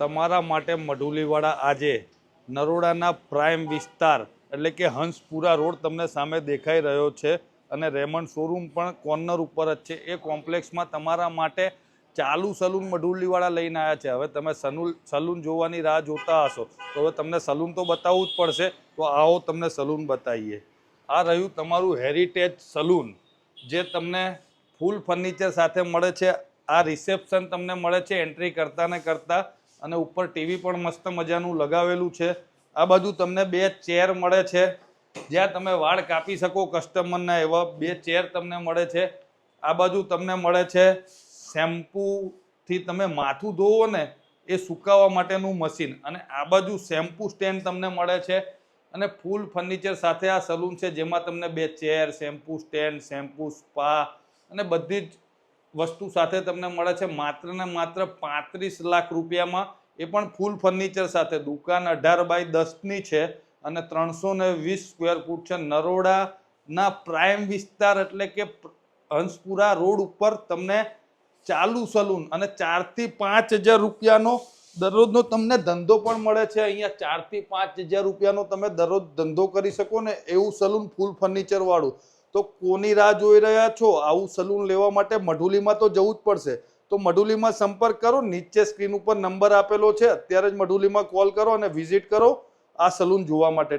તમારા માટે મઢુલીવાળા આજે નરોડાના પ્રાઇમ વિસ્તાર, એટલે કે હંસપુરા રોડ તમને સામે દેખાઈ રહ્યો છે અને રેમન્ડ શોરૂમ પણ કોર્નર ઉપર જ છે. એ કોમ્પ્લેક્સમાં તમારા માટે ચાલુ સલૂન મઢુલીવાળા લઈને આવ્યા છે. હવે તમે સલૂન સલૂન જોવાની રાહ જોતા હશો. તો હવે તમને સલૂન તો બતાવવું જ પડશે. તો આવો તમને સલૂન બતાવીએ. આ રહ્યું તમારું હેરિટેજ સલૂન, જે તમને ફૂલ ફર્નિચર સાથે મળે છે. આ રિસેપ્શન તમને મળે છે એન્ટ્રી કરતા ને કરતા. અને ઉપર ટીવી પણ મસ્ત મજાનું લગાવેલું છે. આ બાજુ તમને બે ચેર મળે છે. જ્યાં તમે વાળ કાપી શકો કસ્ટમરના એવા બે ચેર તમને મળે છે. આ બાજુ તમને મળે છે શેમ્પૂથી તમે માથું ધોવો ને એ સુકાવવા માટેનું મશીન. અને આ બાજુ શેમ્પૂ સ્ટેન્ડ તમને મળે છે. અને ફૂલ ફર્નિચર સાથે આ સલૂન છે, જેમાં તમને બે chair, shampoo stand, shampoo spa અને બધી જ વસ્તુ સાથે તમને મળે છે માત્ર ને માત્ર પાંત્રીસ લાખ રૂપિયામાં એ પણ ફૂલ ફર્નિચર સાથે. દુકાન અઢાર બાય દસની છે અને ત્રણસો ને વીસ સ્ક્વેર ફૂટ છે. નરોડાના પ્રાઇમ વિસ્તાર એટલે કે હંસપુરા રોડ ઉપર તમને ચાલુ સલૂન અને ચારથી પાંચ હજાર રૂપિયાનો દરરોજનો તમને ધંધો પણ મળે છે. અહીંયા ચારથી પાંચ હજાર રૂપિયાનો તમે દરરોજ ધંધો કરી શકો ને એવું સલૂન ફૂલ ફર્નિચર વાળું તો કોની રાહ જોઈ રહ્યા છો? આવું સલૂન લેવા માટે મઢુલીમાં તો જવું જ પડશે. તો મઢુલીમાં સંપર્ક કરો, નીચે સ્ક્રીન ઉપર નંબર આપેલો છે. અત્યારે જ મઢુલીમાં કોલ કરો અને વિઝિટ કરો આ સલૂન જોવા માટે.